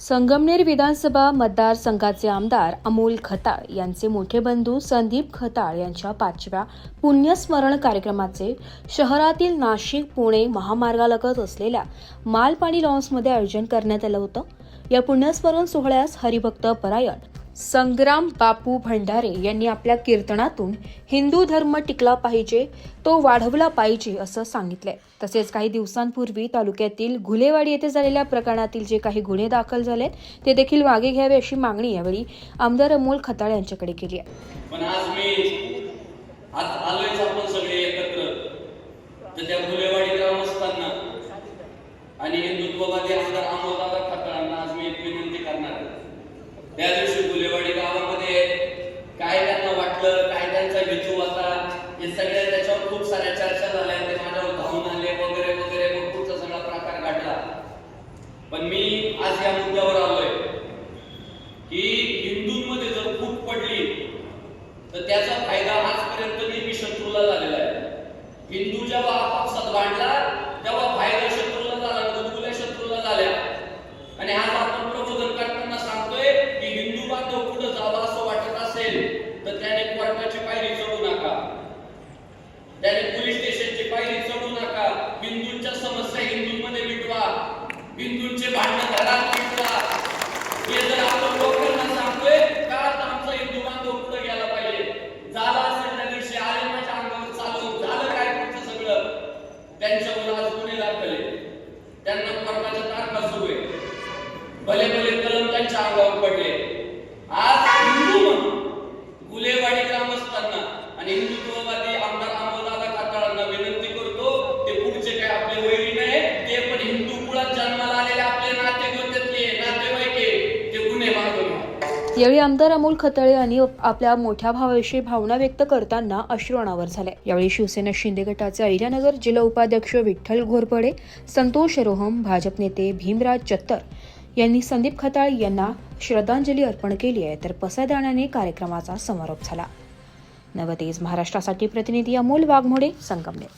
संगमनेर विधानसभा मतदारसंघाचे आमदार अमोल खताळ यांचे मोठे बंधू संदीप खताळ यांच्या पाचव्या पुण्यस्मरण कार्यक्रमाचे शहरातील नाशिक पुणे महामार्गालगत असलेल्या मालपाणी लॉन्समध्ये आयोजन करण्यात आलं होतं. या पुण्यस्मरण सोहळ्यास हरिभक्त परायण संग्राम बापू भंडारे यांनी आपल्या कीर्तनातून हिंदू धर्म टिकला पाहिजे तो वाढवला पाहिजे असं सांगितलंय. तसेच काही दिवसांपूर्वी तालुक्यातील घुलेवाडी येथे झालेल्या प्रकरणातील जे काही गुन्हे दाखल झालेत ते देखील मागे घ्यावे अशी मागणी यावेळी आमदार अमोल खताळ यांच्याकडे केली आहे. आणि हिंदुत्ववादी मी आज आलोयच आपण सगळे एकत्र तर त्या फुलेवाडी ग्रामस्थांना आणि हिंदुत्ववादी आमदार अमोलदादा खताळांना आज मी एक विनंती करणार आहे. त्या सुलेवाडी गावामध्ये काय त्यांना वाटलं काय त्यांचा विचू होता हे सगळ्या त्याच्यावर खूप साऱ्या चर्चा झाल्या. ते माझ्यावर धावून आले वगैरे वगैरे मग पुढचा सगळा प्रकार घडला. पण मी आज या मुद्द्यावर आलोय की हिंदूंमध्ये जर फूट पडली तर त्याचा फायदा आजपर्यंत नेहमी शत्रूला झालेला आहे. हिंदू जेव्हा आपापसात भांडला तेव्हा फायदा शत्रूला झाला गुदगुल्या शत्रूला झाल्या आणि आज आपण प्रबोधन करताना सांगतोय की हिंदू बांधव पुढे जावं असं वाटत असेल तर त्याने कोर्टाची पायरी चढू नका त्याने पोलीस स्टेशनची पायरी चढू नका हिंदूंच्या समस्या हिंदूंमध्ये मिटवा हिंदूंचे भांडण घरात मिटवा हे जर आपण लोकांना सांगतोय का आता आमचा हिंदू बांधव पुढे गेला पाहिजे झाला असेल त्या दिवशी आले माझ्या अंगावर चालून झालं काय पुढचं सगळं त्यांच्यावर आज गुन्हे दाखल आहे त्यांना कोर्टाच्या तारखा सुरू आहे भले भले कलम त्यांच्या अंगावर पडले. आज हिंदू म्हणून गुलेवाडी ग्रामस्थांना आणि हिंदुत्ववादी आमदार अमोलदादा कातळांना विनंती करतो ते पुढचे काय आपले वैरी नाही ते पण हिंदू कुळात जन्माला आलेले आपले नाते गोत्यातले नातेवाईक ते गुन्हे मागून यावेळी आमदार अमोल खतळे यांनी आपल्या मोठ्या भावाविषयी भावना व्यक्त करताना अश्रू अनावर झाले. यावेळी शिवसेना शिंदे गटाचे अहिल्यानगर जिल्हा उपाध्यक्ष विठ्ठल घोरपडे संतोष रोहम भाजप नेते भीमराज चत्तर यांनी संदीप खताळ यांना श्रद्धांजली अर्पण केली आहे तर पसादाण्याने कार्यक्रमाचा समारोप झाला. नवतेज महाराष्ट्रासाठी प्रतिनिधी अमोल वाघमोडे संगमनेर.